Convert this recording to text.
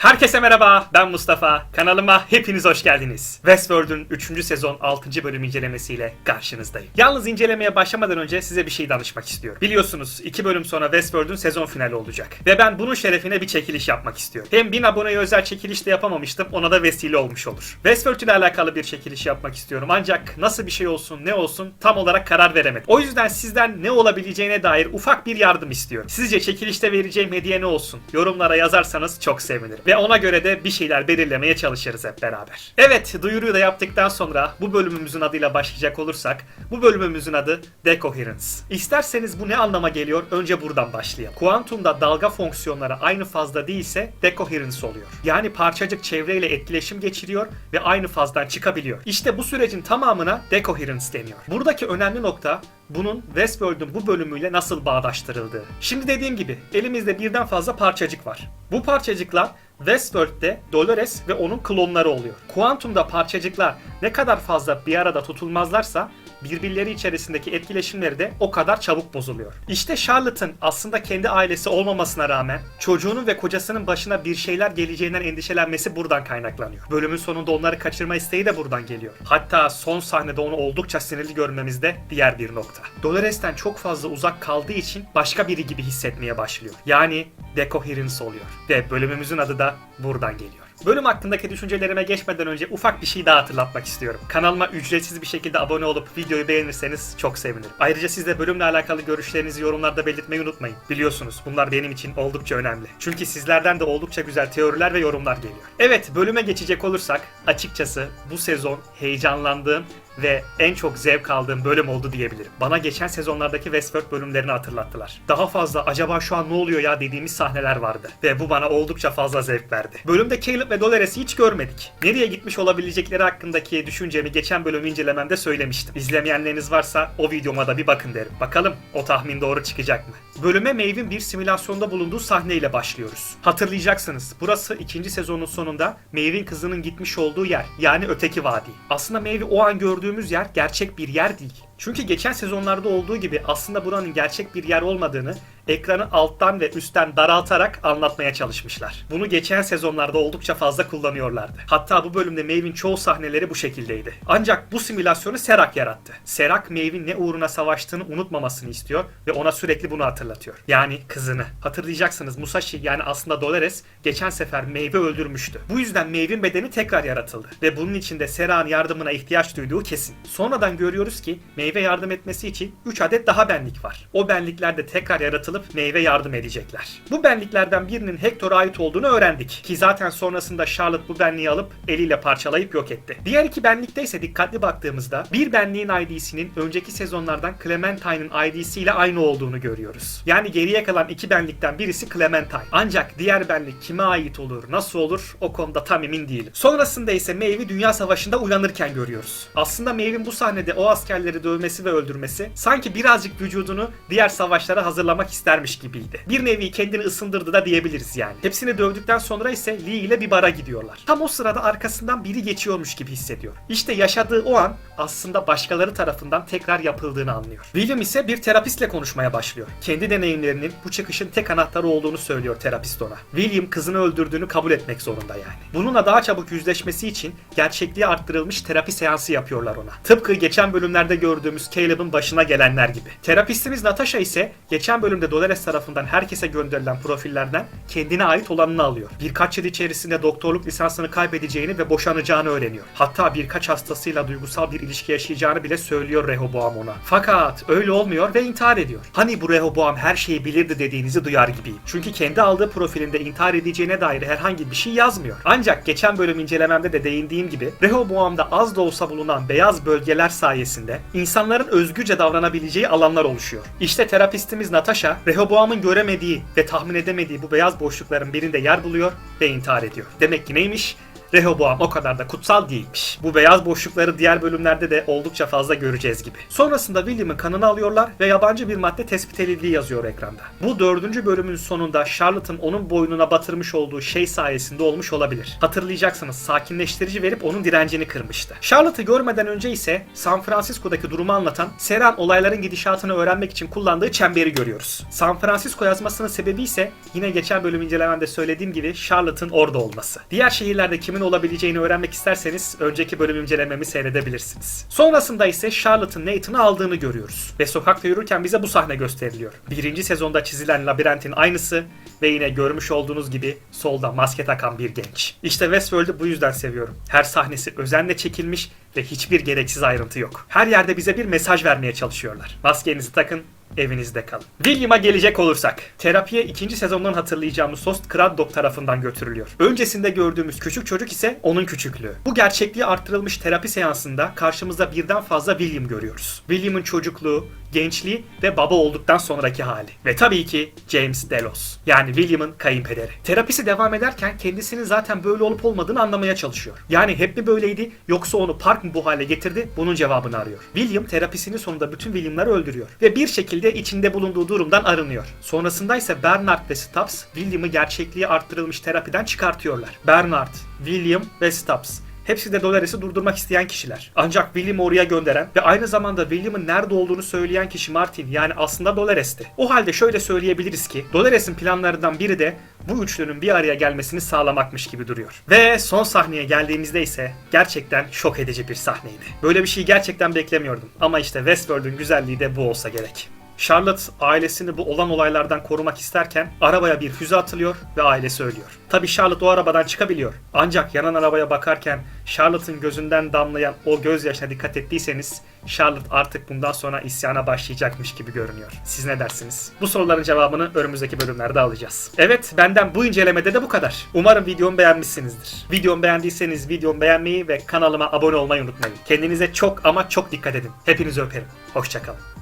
Herkese merhaba, ben Mustafa. Kanalıma hepiniz hoş geldiniz. Westworld'un 3. sezon 6. bölüm incelemesiyle karşınızdayım. Yalnız incelemeye başlamadan önce size bir şey danışmak istiyorum. Biliyorsunuz 2 bölüm sonra Westworld'un sezon finali olacak. Ve ben bunun şerefine bir çekiliş yapmak istiyorum. Hem 1000 aboneye özel çekiliş de yapamamıştım, ona da vesile olmuş olur. Westworld ile alakalı bir çekiliş yapmak istiyorum. Ancak nasıl bir şey olsun, ne olsun tam olarak karar veremedim. O yüzden sizden ne olabileceğine dair ufak bir yardım istiyorum. Sizce çekilişte vereceğim hediye ne olsun? Yorumlara yazarsanız çok sevinirim. Ve ona göre de bir şeyler belirlemeye çalışırız hep beraber. Evet, duyuruyu da yaptıktan sonra bu bölümümüzün adıyla başlayacak olursak, bu bölümümüzün adı Decoherence. İsterseniz bu ne anlama geliyor? Önce buradan başlayalım. Kuantumda dalga fonksiyonları aynı fazda değilse Decoherence oluyor. Yani parçacık çevreyle etkileşim geçiriyor ve aynı fazdan çıkabiliyor. İşte bu sürecin tamamına Decoherence deniyor. Buradaki önemli nokta bunun Westworld'un bu bölümüyle nasıl bağdaştırıldığı. Şimdi dediğim gibi elimizde birden fazla parçacık var. Bu parçacıklar Westworld'de Dolores ve onun klonları oluyor. Kuantumda parçacıklar ne kadar fazla bir arada tutulmazlarsa birbirleri içerisindeki etkileşimleri de o kadar çabuk bozuluyor. İşte Charlotte'ın aslında kendi ailesi olmamasına rağmen çocuğunun ve kocasının başına bir şeyler geleceğinden endişelenmesi buradan kaynaklanıyor. Bölümün sonunda onları kaçırma isteği de buradan geliyor. Hatta son sahnede onu oldukça sinirli görmemiz de diğer bir nokta. Dolores'ten çok fazla uzak kaldığı için başka biri gibi hissetmeye başlıyor. Yani decoherence oluyor. Ve bölümümüzün adı da buradan geliyor. Bölüm hakkındaki düşüncelerime geçmeden önce ufak bir şey daha hatırlatmak istiyorum. Kanalıma ücretsiz bir şekilde abone olup videoyu beğenirseniz çok sevinirim. Ayrıca siz de bölümle alakalı görüşlerinizi yorumlarda belirtmeyi unutmayın. Biliyorsunuz bunlar benim için oldukça önemli. Çünkü sizlerden de oldukça güzel teoriler ve yorumlar geliyor. Evet bölüme geçecek olursak açıkçası bu sezon heyecanlandığım ve en çok zevk aldığım bölüm oldu diyebilirim. Bana geçen sezonlardaki Westworld bölümlerini hatırlattılar. Daha fazla acaba şu an ne oluyor ya dediğimiz sahneler vardı. Ve bu bana oldukça fazla zevk verdi. Bölümde Caleb ve Dolores'i hiç görmedik. Nereye gitmiş olabilecekleri hakkındaki düşüncemi geçen bölüm incelememde söylemiştim. İzlemeyenleriniz varsa o videoma da bir bakın derim. Bakalım o tahmin doğru çıkacak mı? Bölüme Maeve'in bir simülasyonda bulunduğu sahneyle başlıyoruz. Hatırlayacaksınız burası ikinci sezonun sonunda Maeve'in kızının gitmiş olduğu yer. Yani öteki vadi. Aslında Maeve'i o an gördüğümüz yer gerçek bir yer değil. Çünkü geçen sezonlarda olduğu gibi aslında buranın gerçek bir yer olmadığını ekranı alttan ve üstten daraltarak anlatmaya çalışmışlar. Bunu geçen sezonlarda oldukça fazla kullanıyorlardı. Hatta bu bölümde Maeve'in çoğu sahneleri bu şekildeydi. Ancak bu simülasyonu Serak yarattı. Serak Maeve'in ne uğruna savaştığını unutmamasını istiyor ve ona sürekli bunu hatırlatıyor. Yani kızını. Hatırlayacaksınız Musashi yani aslında Dolores geçen sefer Maeve'i öldürmüştü. Bu yüzden Maeve'in bedeni tekrar yaratıldı ve bunun için de Serak'ın yardımına ihtiyaç duyduğu kesin. Sonradan görüyoruz ki Maeve yardım etmesi için 3 adet daha benlik var. O benlikler de tekrar yaratılıp Maeve yardım edecekler. Bu benliklerden birinin Hector'a ait olduğunu öğrendik. Ki zaten sonrasında Charlotte bu benliği alıp eliyle parçalayıp yok etti. Diğer iki benlikte ise dikkatli baktığımızda bir benliğin ID'sinin önceki sezonlardan Clementine'ın ID'si ile aynı olduğunu görüyoruz. Yani geriye kalan iki benlikten birisi Clementine. Ancak diğer benlik kime ait olur, nasıl olur o konuda tam emin değilim. Sonrasında ise Maeve'i Dünya Savaşı'nda uyanırken görüyoruz. Aslında Maeve'in bu sahnede o askerleri dövmesi ve öldürmesi sanki birazcık vücudunu diğer savaşlara hazırlamak istermiş gibiydi. Bir nevi kendini ısındırdı da diyebiliriz yani. Hepsini dövdükten sonra ise Lee ile bir bara gidiyorlar. Tam o sırada arkasından biri geçiyormuş gibi hissediyor. İşte yaşadığı o an aslında başkaları tarafından tekrar yapıldığını anlıyor. William ise bir terapistle konuşmaya başlıyor. Kendi deneyimlerinin bu çıkışın tek anahtarı olduğunu söylüyor terapist ona. William kızını öldürdüğünü kabul etmek zorunda yani. Bununla daha çabuk yüzleşmesi için gerçekliği arttırılmış terapi seansı yapıyorlar ona. Tıpkı geçen bölümlerde gördüğümüz Caleb'ın başına gelenler gibi. Terapistimiz Natasha ise geçen bölümde Dolores tarafından herkese gönderilen profillerden kendine ait olanını alıyor. Birkaç yıl içerisinde doktorluk lisansını kaybedeceğini ve boşanacağını öğreniyor. Hatta birkaç hastasıyla duygusal bir ilişki yaşayacağını bile söylüyor Rehoboam ona. Fakat öyle olmuyor ve intihar ediyor. Hani bu Rehoboam her şeyi bilirdi dediğinizi duyar gibiyim. Çünkü kendi aldığı profilinde intihar edeceğine dair herhangi bir şey yazmıyor. Ancak geçen bölüm incelememde de değindiğim gibi Rehoboam'da az da olsa bulunan beyaz bölgeler sayesinde insanların özgürce davranabileceği alanlar oluşuyor. İşte terapistimiz Natasha, Rehoboam'ın göremediği ve tahmin edemediği bu beyaz boşlukların birinde yer buluyor ve intihar ediyor. Demek ki neymiş? Rehoboam o kadar da kutsal değilmiş. Bu beyaz boşlukları diğer bölümlerde de oldukça fazla göreceğiz gibi. Sonrasında William'ın kanını alıyorlar ve yabancı bir madde tespit edildiği yazıyor ekranda. Bu dördüncü bölümün sonunda Charlotte'ın onun boynuna batırmış olduğu şey sayesinde olmuş olabilir. Hatırlayacaksınız sakinleştirici verip onun direncini kırmıştı. Charlotte'ı görmeden önce ise San Francisco'daki durumu anlatan Seren olayların gidişatını öğrenmek için kullandığı çemberi görüyoruz. San Francisco yazmasının sebebi ise yine geçen bölüm incelememde söylediğim gibi Charlotte'ın orada olması. Diğer şehirlerde kimin olabileceğini öğrenmek isterseniz önceki bölüm incelememi seyredebilirsiniz. Sonrasında ise Charlotte'ın Nathan'ı aldığını görüyoruz. Ve sokakta yürürken bize bu sahne gösteriliyor. Birinci sezonda çizilen labirentin aynısı ve yine görmüş olduğunuz gibi solda maske takan bir genç. İşte Westworld'u bu yüzden seviyorum. Her sahnesi özenle çekilmiş ve hiçbir gereksiz ayrıntı yok. Her yerde bize bir mesaj vermeye çalışıyorlar. Maskenizi takın, evinizde kalın. William'a gelecek olursak, terapiye ikinci sezondan hatırlayacağımız Sost Craddock tarafından götürülüyor. Öncesinde gördüğümüz küçük çocuk ise onun küçüklüğü. Bu gerçekliği arttırılmış terapi seansında karşımızda birden fazla William görüyoruz. William'ın çocukluğu, gençliği ve baba olduktan sonraki hali. Ve tabii ki James Delos. Yani William'ın kayınpederi. Terapisi devam ederken kendisinin zaten böyle olup olmadığını anlamaya çalışıyor. Yani hep mi böyleydi yoksa onu Park mı bu hale getirdi? Bunun cevabını arıyor. William terapisinin sonunda bütün William'ları öldürüyor. Ve bir şekilde içinde bulunduğu durumdan arınıyor. Sonrasında ise Bernard ve Stubbs William'ı gerçekliği arttırılmış terapiden çıkartıyorlar. Bernard, William ve Stubbs. Hepsi de Dolores'i durdurmak isteyen kişiler. Ancak William'ı oraya gönderen ve aynı zamanda William'ın nerede olduğunu söyleyen kişi Martin yani aslında Dolores'ti. O halde şöyle söyleyebiliriz ki Dolores'in planlarından biri de bu üçlünün bir araya gelmesini sağlamakmış gibi duruyor. Ve son sahneye geldiğimizde ise gerçekten şok edici bir sahneydi. Böyle bir şey gerçekten beklemiyordum. Ama işte Westworld'un güzelliği de bu olsa gerek. Charlotte ailesini bu olan olaylardan korumak isterken arabaya bir füze atılıyor ve ailesi ölüyor. Tabi Charlotte o arabadan çıkabiliyor. Ancak yanan arabaya bakarken Charlotte'ın gözünden damlayan o gözyaşına dikkat ettiyseniz Charlotte artık bundan sonra isyana başlayacakmış gibi görünüyor. Siz ne dersiniz? Bu soruların cevabını önümüzdeki bölümlerde alacağız. Evet benden bu incelemede de bu kadar. Umarım videomu beğenmişsinizdir. Videomu beğendiyseniz videomu beğenmeyi ve kanalıma abone olmayı unutmayın. Kendinize çok ama çok dikkat edin. Hepinizi öperim. Hoşçakalın.